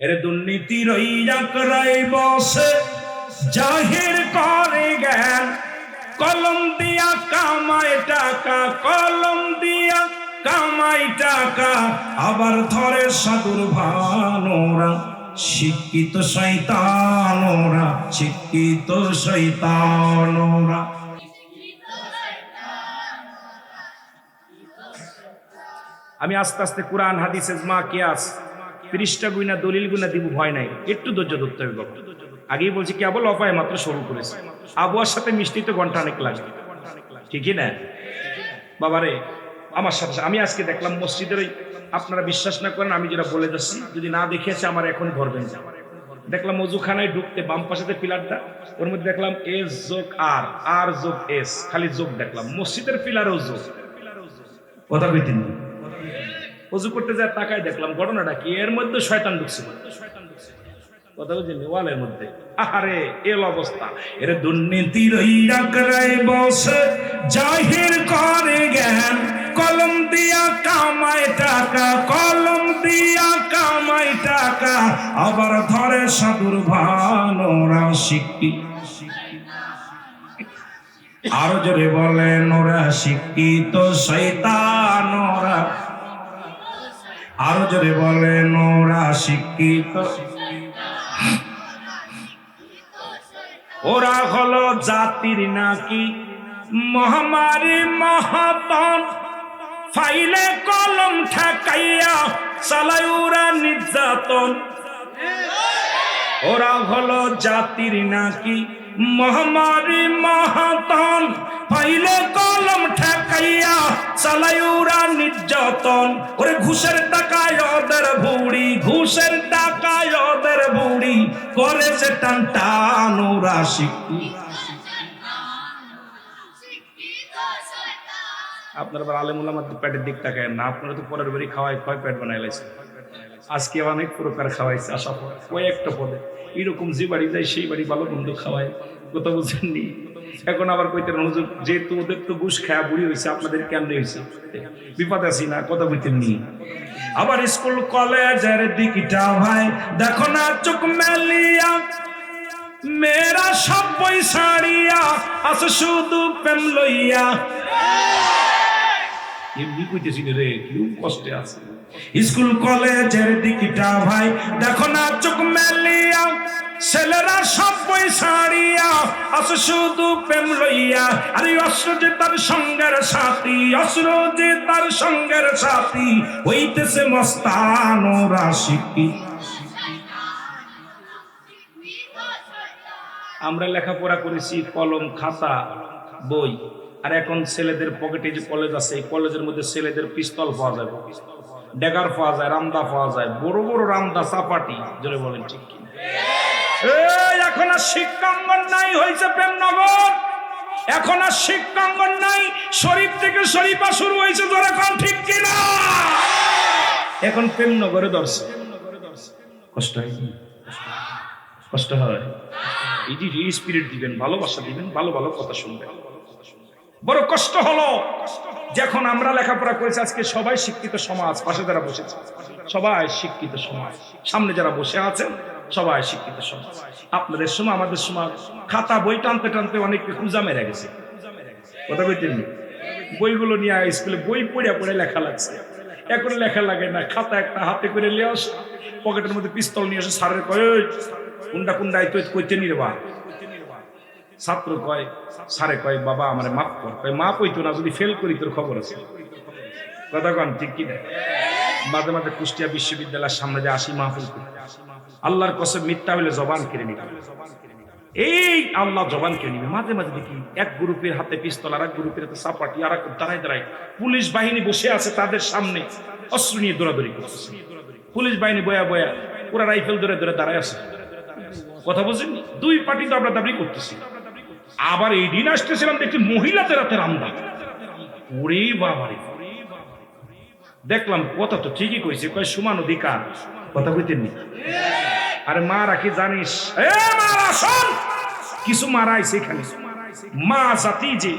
এর দুর্নীতি রইয়া করাই বসে। জাহির করে জ্ঞান, কলম দিয়া কামাই টাকা, কলম দিয়া কামাই টাকা। আবার ধরে সাধুর ভানোরা, শিক্ষিত শৈতানোরা শিক্ষিত শৈতানোরা আমি আস্তে আস্তে কোরআন হাদিস এজমা কিয়াস তিরিশটা গুইনা দলিল গুইনা দিব, ভয় নাই। একটু ধৈর্য ধরতে হবে বাবা। আগেই বলছি কেবল অপায় মাত্র শুরু করেছে। আবুয়ার সাথে মিষ্টি তো ঘণ্টা অনেক লাগে ঠিকই না? বাবারে, আমার সাথে আমি আজকে দেখলাম মসজিদের ওই আপনারা বিশ্বাস না করেন, আমি যেটা বলে যাচ্ছি, যদি না দেখেছে আমার এখন ধরবেন না দেখলাম অজুখানায় ঢুকতে বাম পাশেতে পিলারটা, ওর মধ্যে দেখলাম এস যোগ আর আর যোগ এস, খালি যোগ দেখলাম। মসজিদের পিলারও যোগ। কথা কইতেন অজু করতে যায় তাকায় দেখলাম, ঘটনাটা কি? এর মধ্যে শয়তান ঢুকছে। কথা মধ্যে। আহারে, এল অবস্থা। এর জাহির করে জ্ঞান। কলম দিয়া কামাই টাকা, কলম দিয়া কামায় টাকা। আবার ধরে সাধুর ভানোরা শিক্ষি। আরও জোরে বলেন ওরা শিক্ষিত শৈতান ওরা আরও জোরে বলেন ওরা শিক্ষিত, ওরা হলো জাতির নাকি মহামারী মহাতন। ফাইলে কলম ঠেকাইয়া চালায় ওরা নির্যাতন। ওরা হলো জাতির নাকি মহামারী মহাতন পাইলে কলম ঠেকাইয়া চালাই ওরা নির্যাতন। ওরে ঘুষের টাকায় ওদের ভুড়ি, ঘুষের টাকায় ওদের ভুড়ি, করেছে টান টান ওরা আপনার আবার আলেমুল আমার পেটের দিক তাকায় না, আপনারা তো পরের বাড়ি খাওয়াই কয় পেট বানাই লাইছে আজকে অনেক প্রকার খাওয়াইছে, আশা কয়েকটা পদে। এরকম যে বাড়ি যায়, সেই বাড়ি ভালো বন্ধু খাওয়ায়। কথা বুঝেননি এখন আবার কইতেন, হুজুর, যেহেতু ওদের তো ঘুষ খায়া বুড়ি হয়েছে আপনাদের কেমনে হয়েছে বিপদ আছি না, কথা বলতেন নি আবার স্কুল কলেজের দিকটা ভাই দেখো না চোখ মেলিয়া, মেয়েরা সব বই সারিয়া, আছে শুধু প্রেম লইয়া। এমনি কইতেছি রে, কেউ কষ্টে আছে। স্কুল কলেজের দিকটা ভাই দেখো না চোখ মেলিয়া ছেলেরা সব বই সারিয়া আছে শুধু প্রেম লইয়া। আরে অস্ত্র যে তার সঙ্গের সাথী অস্ত্র যে তার সঙ্গের সাথী, হইতেছে মস্তান ওরা আমরা লেখাপড়া করেছি কলম, খাতা, বই। আর এখন ছেলেদের পকেটে যে কলেজ আছে, এই কলেজের মধ্যে ছেলেদের পিস্তল পাওয়া যায় ডেগার পাওয়া যায় রামদা পাওয়া যায়, বড় বড় রামদা চাপাটি, জোরে বলেন ঠিক কি এই এখন আর শিক্ষাঙ্গন নাই, হয়েছে প্রেমনগর। এখন আর শিক্ষাঙ্গন নাই, শরীফ থেকে শরীফা শুরু হয়েছে ধরে কোন ঠিক কিনা? এখন প্রেমনগরে দর্শক কষ্ট হয় কষ্ট হয়। এই যে স্পিরিট দিবেন, ভালোবাসা দিবেন, ভালো ভালো কথা শুনবেন। বড় কষ্ট হলো। যখন আমরা লেখাপড়া করেছি, আজকে সবাই শিক্ষিত সমাজ, পাশে যারা বসেছে, সবাই শিক্ষিত সমাজ। সামনে যারা বসে আছেন সবাই শিক্ষিত সমাজ। আপনাদের সময় আমাদের সময় খাতা বই টানতে টানতে অনেকে খুঁজা মেরে গেছে। কথা বলতেন বইগুলো নিয়ে স্কুলে বই পড়ে পড়ে লেখা লাগছে। এখন লেখা লাগে না। খাতা একটা হাতে করে নিয়ে আস পকেটের মধ্যে পিস্তল নিয়ে আসে সারের কয় "ওই, কুন্ডা কুন্ডাই তুই কইতে নিরে বা ছাত্র কয় সারে কয় বাবা আমার মাপ কর। কয় মাপ হইতো না যদি ফেল করি তোর খবর আছে। কথা কন ঠিক কি না মাঝে মাঝে কুষ্টিয়া বিশ্ববিদ্যালয়ের সামনে যে আসি মাহফিল আল্লাহর কসম, মিথ্যা হইলে জবান কেড়ে নিবে। এই আল্লাহ জবান কেড়ে নিবে। মাঝে মাঝে দেখি এক গ্রুপের হাতে পিস্তল আর এক গ্রুপের হাতে সাপাটি আর এক দাঁড়ায় দাঁড়ায় পুলিশ বাহিনী বসে আছে তাদের সামনে, অস্ত্র নিয়ে দৌড়াদৌড়ি করতেছে। পুলিশ বাহিনী বয়া বয়া ওরা রাইফেল ধরে ধরে দাঁড়ায় আছে। কথা বুঝেন দুই পার্টি তো আমরা দাবি করতেছি। আবার এই দিন আসতেছিলাম দেখছি মহিলাদের হাতে রামদা। ওরে বাবারে দেখলাম, কথা তো ঠিকই কইছে। কয়, সমান অধিকার। কথা কইতেন আরে মা রাখি জানিস? কিছু মারা এখানে। মা জাতি যে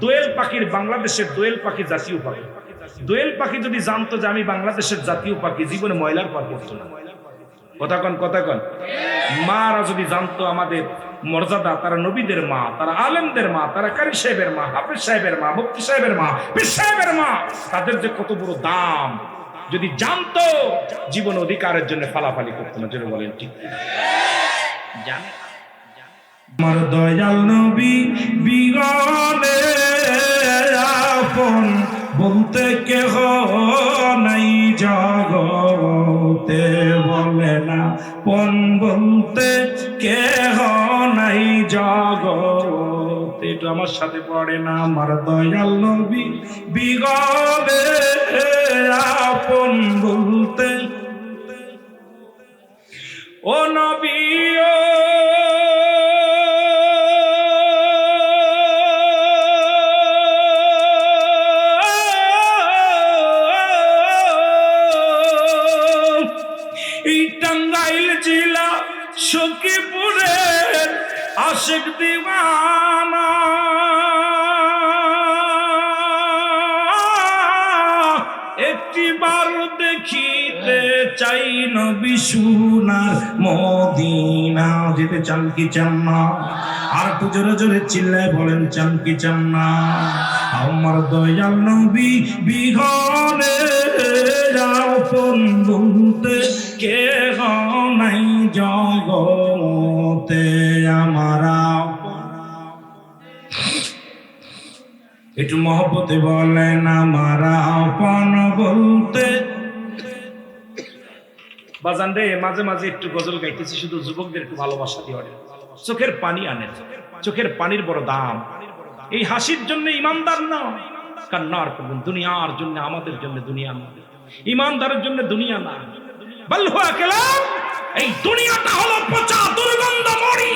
দোয়েল পাখির বাংলাদেশের দোয়েল পাখি জাতীয় পাখি। দোয়েল পাখি যদি জানতো যে আমি বাংলাদেশের জাতীয় পাখি, জীবনে ময়লার পা করতো না। কথা কন কথা কন। মারা যদি জানতো আমাদের মর্যাদা, তারা নবীদের মা, তারা আলেমদের মা, তারা কারি সাহেবের মা, হাফিজ সাহেবের মা, মুফতি সাহেবের মা, পীর সাহেবের মা, তাদের যে কত বড় দাম। যদি জানতো, জীবন অধিকারের জন্য ফালাফালি করতো না যেন বলেন ঠিক আমার দয়াল নবী বিগলে আপন, বলতে কেহ নাই জগতে, বলে না পন বলতে কেহ নাই জগতে। এটা আমার সাথে পড়ে না, আমার দয়াল নবী বিগলে আপন বলতে। ও নবী জেলা সখীপুরের আশেক দিওয়ানা। চাই নবী সোনার মদিনা। যেতে চান কি চান না? আর একটু জোরে জোরে চিল্লায় বলেন, চান কি চান না? আমার দয়াল নবী বিঘনে যাও বলতে কে নাই জগতে আমারা একটু মহব্বতে বলেন, আমার আপন বাজান রে, মাঝে মাঝে একটু গজল গাইতেছি, শুধু যুবকদের একটু ভালোবাসা দিয়ে চোখের পানি আনে চোখের পানির বড় দাম। এই হাসির জন্য ইমানদার না, কান্নার করবেন দুনিয়ার জন্য, আমাদের জন্য দুনিয়া না। ইমানদারের জন্য দুনিয়া না। বাল্হুয়া কেলাম, এই দুনিয়াটা হলো পচা দুর্গন্ধ মরি।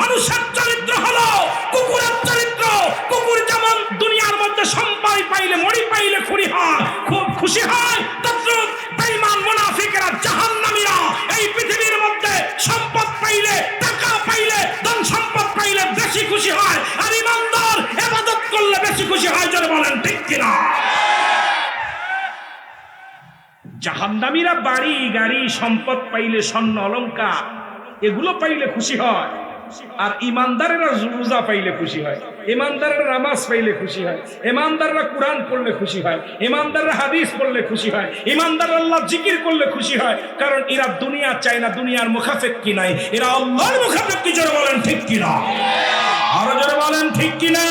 মানুষের চরিত্র হলো কুকুরের চরিত্র। কুকুর যেমন দুনিয়ার মধ্যে সম্পাই পাইলে, মরি পাইলে খুরি হয়, খুব খুশি হয়। জাহান্নামীরা বাড়ি, গাড়ি, সম্পদ পাইলে স্বর্ণ, অলংকার, এগুলো পাইলে খুশি হয়। আর ইমানদারেরা রোজা পাইলে খুশি হয়। ইমানদারেরা নামাজ পাইলে খুশি হয়। ইমানদাররা কোরআন পড়লে খুশি হয়। ইমানদাররা হাদিস পড়লে খুশি হয়। ইমানদার আল্লাহ জিকির করলে খুশি হয়। কারণ এরা দুনিয়া চায় না, দুনিয়ার মুখাফেক কি নাই? এরা আল্লাহর মুখাফেক কি জোরে বলেন, ঠিক কিনা? আরও জোরে বলেন, ঠিক কিনা?